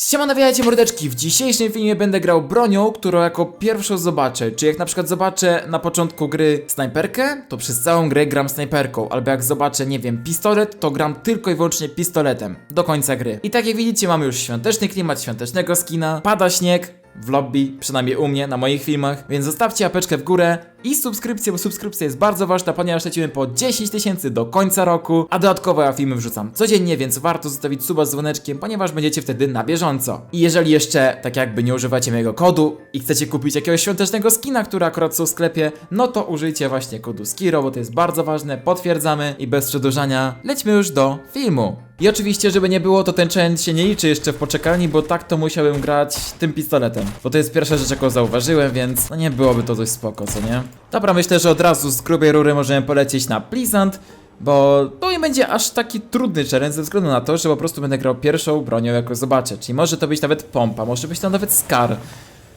Siema, nawijajcie mordeczki! W dzisiejszym filmie będę grał bronią, którą jako pierwszą zobaczę. Czy jak na przykład zobaczę na początku gry snajperkę, to przez całą grę gram snajperką. Albo jak zobaczę, nie wiem, pistolet, to gram tylko i wyłącznie pistoletem. Do końca gry. I tak jak widzicie, mamy już świąteczny klimat, świątecznego skina, pada śnieg, w lobby, przynajmniej u mnie, na moich filmach, więc zostawcie apeczkę w górę i subskrypcję, bo subskrypcja jest bardzo ważna, ponieważ lecimy po 10 tysięcy do końca roku, a dodatkowo ja filmy wrzucam codziennie, więc warto zostawić suba z dzwoneczkiem, ponieważ będziecie wtedy na bieżąco. I jeżeli jeszcze, tak jakby nie używacie mojego kodu i chcecie kupić jakiegoś świątecznego skina, który akurat są w sklepie, no to użyjcie właśnie kodu SKIRO, bo to jest bardzo ważne, potwierdzamy i bez przedłużania lećmy już do filmu. I oczywiście, żeby nie było, to ten challenge się nie liczy jeszcze w poczekalni, bo tak to musiałem grać tym pistoletem. Bo to jest pierwsza rzecz, jaką zauważyłem, więc no nie byłoby to dość spoko, co nie? Dobra, myślę, że od razu z grubej rury możemy polecieć na Pleasant, bo to nie będzie aż taki trudny challenge ze względu na to, że po prostu będę grał pierwszą bronią, jaką zobaczę. Czyli może to być nawet pompa, może być to nawet Scar.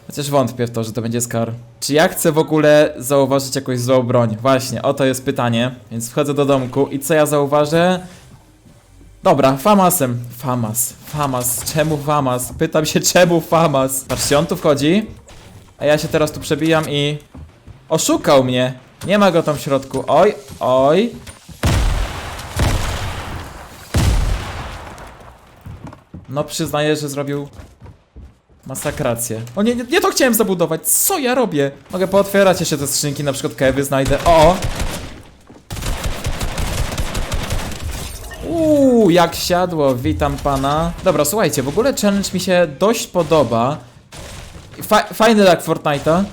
Chociaż wątpię w to, że to będzie Scar. Czy ja chcę w ogóle zauważyć jakąś złą broń? Właśnie, oto jest pytanie. Więc wchodzę do domku i co ja zauważę? Dobra, Famasem. Famas, Famas, czemu Famas? Pytam się, czemu Famas? Patrzcie, on tu wchodzi, a ja się teraz tu przebijam i... Oszukał mnie! Nie ma go tam w środku. Oj, oj. No przyznaję, że zrobił masakrację. O nie, nie, nie to chciałem zabudować. Co ja robię? Mogę pootwierać jeszcze te skrzynki, na przykład kewy znajdę. O! Uuu, jak siadło, witam pana. Dobra, słuchajcie, w ogóle challenge mi się dość podoba. Fa fajny lag Fortnite'a.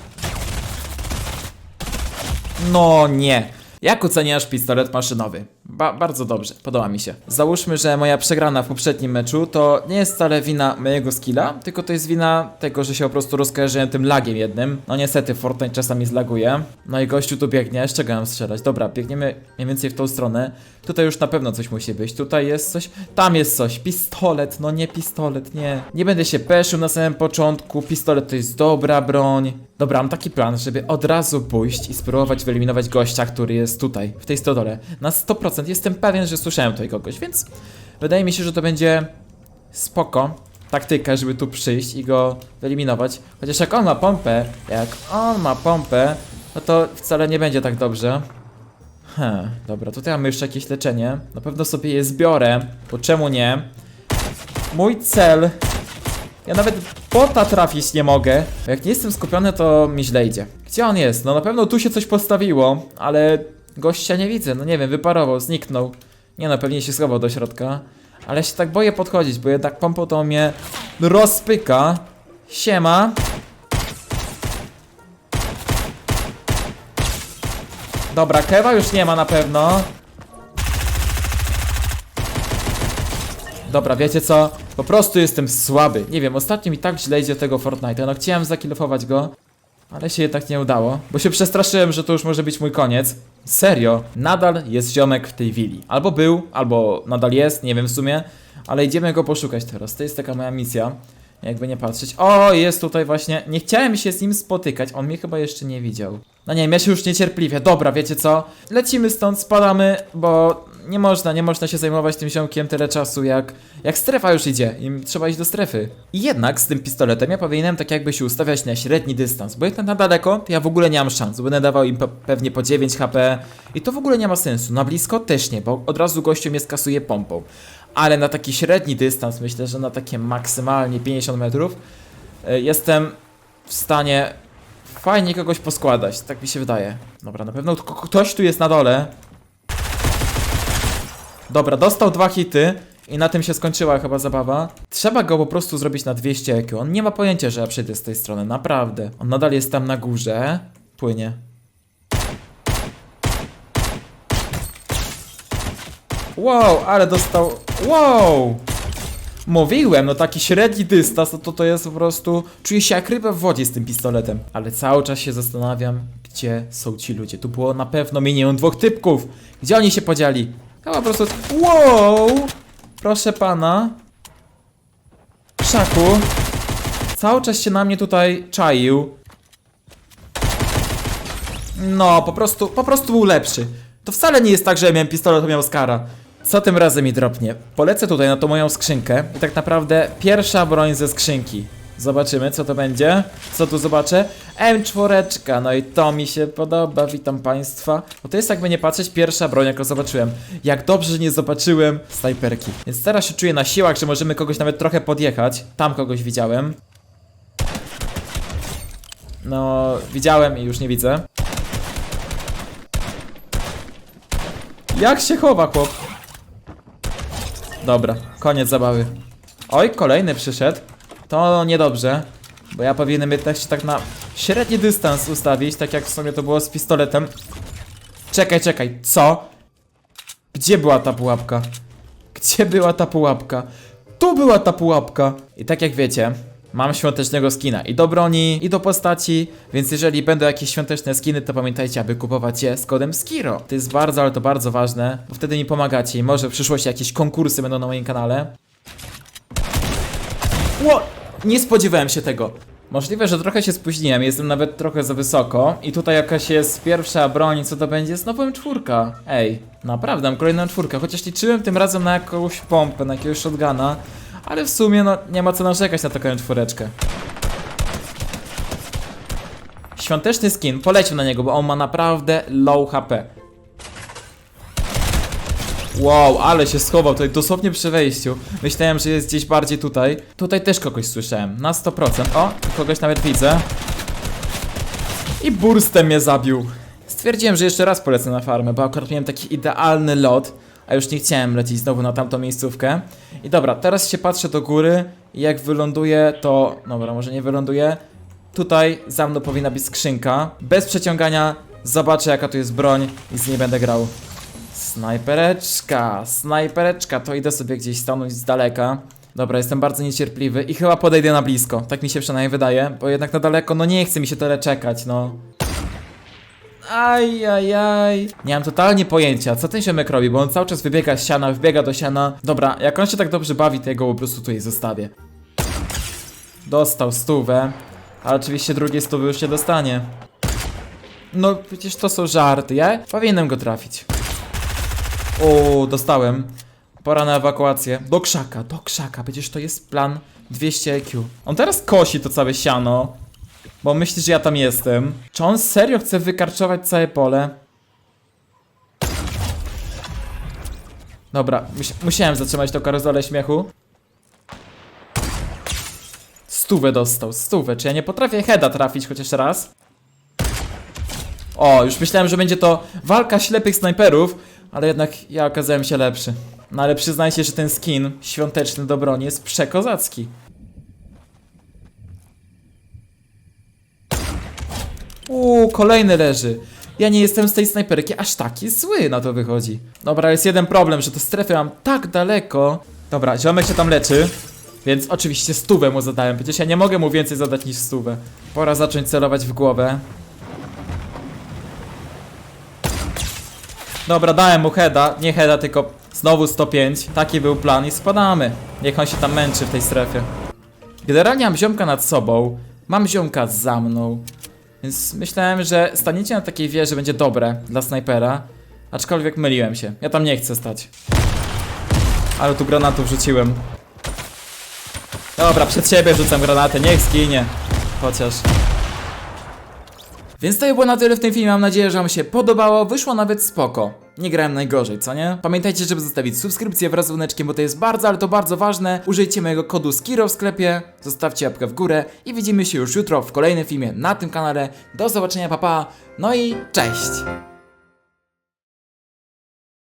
No nie. Jak oceniasz pistolet maszynowy? Ba bardzo dobrze, podoba mi się. Załóżmy, że moja przegrana w poprzednim meczu to nie jest wcale wina mojego skilla, tylko to jest wina tego, że się po prostu rozkojarzyłem tym lagiem jednym. No niestety, Fortnite czasami zlaguje. No i gościu tu biegnie, z czego mam strzelać? Dobra, biegniemy mniej więcej w tą stronę. Tutaj już na pewno coś musi być. Tutaj jest coś, tam jest coś. Pistolet, no nie pistolet, nie. Nie będę się peszył na samym początku. Pistolet to jest dobra broń. Dobra, mam taki plan, żeby od razu pójść i spróbować wyeliminować gościa, który jest tutaj, w tej stodole. Na 100% jestem pewien, że słyszałem tutaj kogoś, więc wydaje mi się, że to będzie spoko taktyka, żeby tu przyjść i go wyeliminować. Chociaż jak on ma pompę, jak on ma pompę, no to wcale nie będzie tak dobrze. Hm, dobra, tutaj mamy jeszcze jakieś leczenie. Na pewno sobie je zbiorę, bo czemu nie? Mój cel ja nawet bota trafić nie mogę. Jak nie jestem skupiony, to mi źle idzie. Gdzie on jest? No na pewno tu się coś postawiło, ale gościa nie widzę. No nie wiem, wyparował, zniknął. Nie no, pewnie się schował do środka. Ale się tak boję podchodzić, bo jednak pompą to mnie rozpyka. Siema. Dobra, kewa już nie ma na pewno. Dobra, wiecie co? Po prostu jestem słaby. Nie wiem, ostatnio mi tak źle idzie tego Fortnite'a. No chciałem zakilofować go, ale się jednak nie udało. Bo się przestraszyłem, że to już może być mój koniec. Serio, nadal jest ziomek w tej willi. Albo był, albo nadal jest, nie wiem w sumie. Ale idziemy go poszukać teraz. To jest taka moja misja. Jakby nie patrzeć. O, jest tutaj właśnie. Nie chciałem się z nim spotykać. On mnie chyba jeszcze nie widział. No nie ja się już niecierpliwie. Dobra, wiecie co? Lecimy stąd, spadamy, bo nie można, nie można się zajmować tym ziomkiem tyle czasu, jak, jak strefa już idzie. I trzeba iść do strefy. I jednak z tym pistoletem ja powinienem tak jakby się ustawiać na średni dystans. Bo jak na daleko, to ja w ogóle nie mam szans. Będę dawał im pe pewnie po 9 HP. I to w ogóle nie ma sensu. Na blisko też nie, bo od razu gościu mnie skasuje pompą ale na taki średni dystans, myślę, że na takie maksymalnie 50 metrów, y, jestem w stanie fajnie kogoś poskładać, tak mi się wydaje. Dobra, na pewno ktoś tu jest na dole. Dobra, dostał dwa hity i na tym się skończyła chyba zabawa. Trzeba go po prostu zrobić na 200 IQ. On nie ma pojęcia, że ja przyjdę z tej strony, naprawdę. On nadal jest tam na górze. Płynie. Wow, ale dostał. Wow! Mówiłem, no taki średni dystans, no to to jest po prostu. Czuję się jak ryba w wodzie z tym pistoletem. Ale cały czas się zastanawiam, gdzie są ci ludzie. Tu było na pewno minimum dwóch typków. Gdzie oni się podzieli? Ja po prostu. Wow! Proszę pana. Krzaku. Cały czas się na mnie tutaj czaił. No, po prostu, po prostu był lepszy. To wcale nie jest tak, że ja miałem pistolet, to miał skara. co tym razem mi dropnie? Polecę tutaj na tą moją skrzynkę i tak naprawdę pierwsza broń ze skrzynki. Zobaczymy, co to będzie. Co tu zobaczę? M4, no i to mi się podoba, witam państwa. Bo to jest jakby nie patrzeć, pierwsza broń, jaką zobaczyłem. Jak dobrze, że nie zobaczyłem snajperki. Więc teraz się czuję na siłach, że możemy kogoś nawet trochę podjechać. Tam kogoś widziałem. No, widziałem i już nie widzę. Jak się chowa, chłop? Dobra, koniec zabawy. Oj, kolejny przyszedł. To niedobrze, bo ja powinienem jednak się tak na średni dystans ustawić, tak jak w sumie to było z pistoletem. Czekaj, czekaj, co? Gdzie była ta pułapka? Gdzie była ta pułapka? Tu była ta pułapka! I tak jak wiecie, mam świątecznego skina i do broni, i do postaci, więc jeżeli będą jakieś świąteczne skiny, to pamiętajcie, aby kupować je z kodem SKIRO. To jest bardzo, ale to bardzo ważne, bo wtedy mi pomagacie i może w przyszłości jakieś konkursy będą na moim kanale. Ło! Nie spodziewałem się tego. Możliwe, że trochę się spóźniłem, jestem nawet trochę za wysoko i tutaj jakaś jest pierwsza broń, co to będzie? Znowu czwórka. Ej, naprawdę, mam kolejną czwórkę, chociaż liczyłem tym razem na jakąś pompę, na jakiegoś shotguna, ale w sumie no nie ma co narzekać na taką czwóreczkę. Świąteczny skin, polecił na niego, bo on ma naprawdę low HP. Wow, ale się schował tutaj dosłownie przy wejściu. Myślałem, że jest gdzieś bardziej tutaj. Tutaj też kogoś słyszałem, na 100%. O, kogoś nawet widzę. I burstem mnie zabił. Stwierdziłem, że jeszcze raz polecę na farmę, bo akurat miałem taki idealny lot, a już nie chciałem lecieć znowu na tamtą miejscówkę. I dobra, teraz się patrzę do góry i jak wyląduję, to... Dobra, może nie wyląduję. Tutaj za mną powinna być skrzynka. Bez przeciągania zobaczę jaka tu jest broń i z niej będę grał. Snajpereczka, snajpereczka, to idę sobie gdzieś stanąć z daleka. Dobra, jestem bardzo niecierpliwy i chyba podejdę na blisko, tak mi się przynajmniej wydaje, bo jednak na daleko, no nie chce mi się tyle czekać, no. Aj, aj, aj. Nie mam totalnie pojęcia, co ten ziomek robi, bo on cały czas wybiega z siana, wbiega do siana. Dobra, jak on się tak dobrze bawi, to ja go po prostu tutaj zostawię. Dostał stówę, a oczywiście drugie stówy już się dostanie. No, przecież to są żarty, ja powinienem go trafić. O, dostałem. Pora na ewakuację. Do krzaka, do krzaka. Przecież to jest plan 200 IQ. On teraz kosi to całe siano. Bo myśli, że ja tam jestem. Czy on serio chce wykarczować całe pole? Dobra, mus musiałem zatrzymać tą karuzelę śmiechu. Stówę dostał, stówę. Czy ja nie potrafię heada trafić chociaż raz? O, już myślałem, że będzie to walka ślepych snajperów, ale jednak ja okazałem się lepszy. No ale przyznajcie, że ten skin świąteczny do broni jest przekozacki. Uuu, kolejny leży. Ja nie jestem z tej snajperki aż taki zły, na to wychodzi. Dobra, jest jeden problem, że to strefy mam tak daleko. Dobra, ziomek się tam leczy. Więc oczywiście stówę mu zadałem, przecież ja nie mogę mu więcej zadać niż stówę. Pora zacząć celować w głowę. Dobra, dałem mu heada, nie heada, tylko znowu 105. Taki był plan i spadamy. Niech on się tam męczy w tej strefie. Generalnie mam ziomka nad sobą, mam ziomka za mną. Więc myślałem, że staniecie na takiej wieży będzie dobre dla snajpera. Aczkolwiek myliłem się. Ja tam nie chcę stać. Ale tu granatów rzuciłem. Dobra, przed siebie rzucam granatę, niech zginie. Chociaż. Więc to by było na tyle w tym filmie, mam nadzieję, że wam się podobało, wyszło nawet spoko. Nie grałem najgorzej, co nie? Pamiętajcie, żeby zostawić subskrypcję wraz z dzwoneczkiem, bo to jest bardzo, ale to bardzo ważne. Użyjcie mojego kodu SKIRO w sklepie, zostawcie łapkę w górę i widzimy się już jutro w kolejnym filmie na tym kanale. Do zobaczenia, papa, no i cześć!